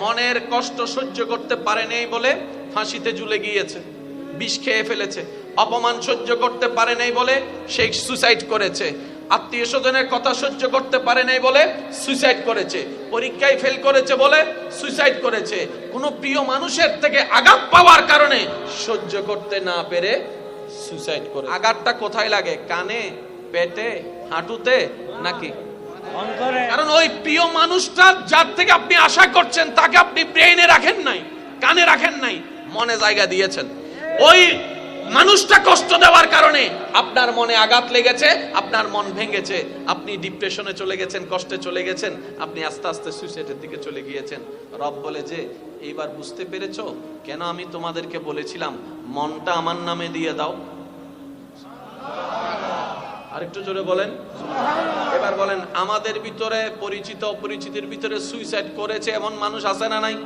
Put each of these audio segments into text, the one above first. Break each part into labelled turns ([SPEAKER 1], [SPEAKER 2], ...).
[SPEAKER 1] মনের কষ্ট সহ্য করতে পারে নেই বলে ফাঁসিতে ঝুলে গিয়েছে, বিষ খেয়ে ফেলেছে। অপমান সহ্য করতে পারে নাই বলে সে সুসাইড করেছে। আত্মীয় স্বজনের কথা সহ্য করতে পারে নাই বলে সুইসাইড করেছে। পরীক্ষায় ফেল করেছে বলে সুইসাইড করেছে। কোনো প্রিয় মানুষের থেকে আঘাত পাওয়ার কারণে সহ্য করতে না পেরে সুইসাইড করে আঘাতটা কোথায় লাগে? কানে, পেটে, হাঁটুতে নাকি কারণ ওই প্রিয় মানুষটা যার থেকে আপনি আশা করছেন, তাকে আপনি ব্রেইনে রাখেন নাই, কানে রাখেন নাই, মনে জায়গা দিয়েছেন। ওই মানুষটা কষ্ট দেওয়ার কারণে আপনার মনে আঘাত লেগেছে, আপনার মন ভেঙেছে, আপনি ডিপ্রেশনে চলে গেছেন, কষ্টে চলে গেছেন, আপনি আস্তে আস্তে সুইসাইডের দিকে চলে গিয়েছেন। রব বলে যে, এইবার বুঝতে পেরেছ? কেন আমি তোমাদেরকে বলেছিলাম, মনটা আমার নামে দিয়ে দাও? আরেকটু জোরে বলেন। এবার বলেন, আমাদের ভিতরে পরিচিত অপরিচিতের ভিতরে সুইসাইড করেছে এমন মানুষ আছে না নাই?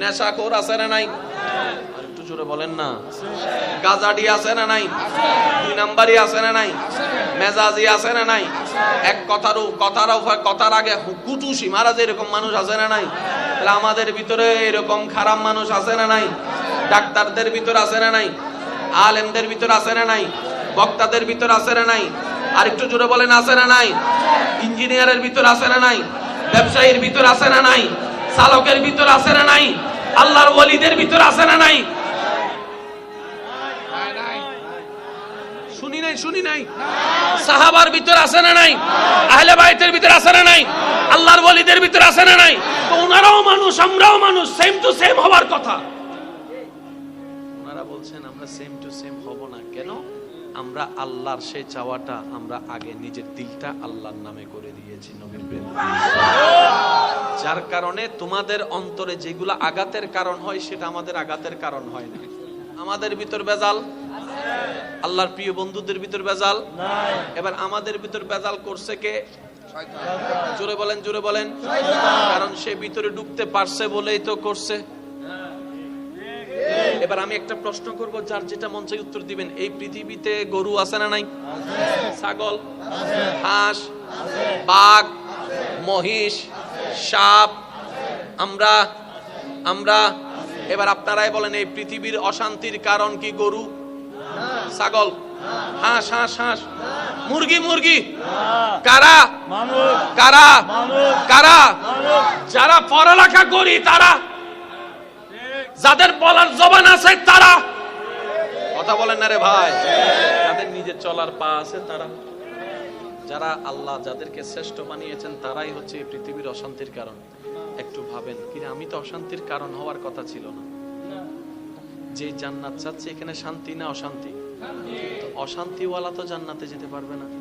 [SPEAKER 1] নেশাখোর আছে না নাই? আরেকটু জোরে বলেন না। গাজাডি আছে না নাই? দুই নাম্বারই আছে না নাই? মেজাজি আছে না নাই? এক কথার কথার কথার আগে কুটুসি মারা যে এরকম মানুষ আছে না নাই? তাহলে আমাদের ভিতরে এরকম খারাপ মানুষ আছে না নাই? ডাক্তারদের ভিতর আছে না নাই? আলেমদের ভিতর আছে না নাই? বক্তাদের ভিতর আছে না নাই? আর একটু জোরে বলেন, আছে না নাই? ইঞ্জিনিয়ারের ভিতর আছে না নাই? ব্যবসায়ীর ভিতর আছে না নাই? চালকের ভিতর আছে না নাই? আল্লাহর ওলিদের ভিতর আছে না নাই? মানুষ, আমরাও কথা। বলছেন, আমরা সেম টু সেম হব না। কেন? আমরা আল্লাহর সেই চাওয়াটা আমরা আগে নিজের দিলটা আল্লাহর নামে করে দিয়েছি নবীর যার কারণে তোমাদের অন্তরে যেগুলো আঘাতের কারণ হয়, সেটা আমাদের আঘাতের কারণ হয় না। আমাদের ভিতর বেজাল আল্লাহর প্রিয় বন্ধুদের ভিতর বেজাল এবার আমাদের ভিতর বেজাল করছে কে? জোরে বলেন জোরে বলেন। কারণ সে ভিতরে ঢুকতে পারছে বলেই তো করছে। এবার আমি একটা প্রশ্ন করব যার যেটা মন চাই উত্তর দিবেন। এই পৃথিবীতে গরু আছে না নাই? ছাগল হাঁস বাঘ মহিষ সাপ আমরা আমরা। এবার আপনারাই বলেন এই পৃথিবীর অশান্তির কারণ কি গরু? ছাগল। হাঁস হাঁস হাঁস। মুরগি মুরগি। কারা? কারা? কারা? যারা পড়ালেখা করি তারা যাদের বলার জবান আছে তারা। কথা বলেন না রে ভাই। যাদের নিজের চলার পা আছে তারা। যারা আল্লাহ যাদেরকে শ্রেষ্ঠ বানিয়েছেন, তারাই হচ্ছে এই পৃথিবীর অশান্তির কারণ। একটু ভাবেন, কিরে, আমি তো অশান্তির কারণ হওয়ার কথা ছিল না। যে জান্নাত চাচ্ছে এখানে শান্তি না অশান্তি? অশান্তিওয়ালা তো জান্নাতে যেতে পারবে না।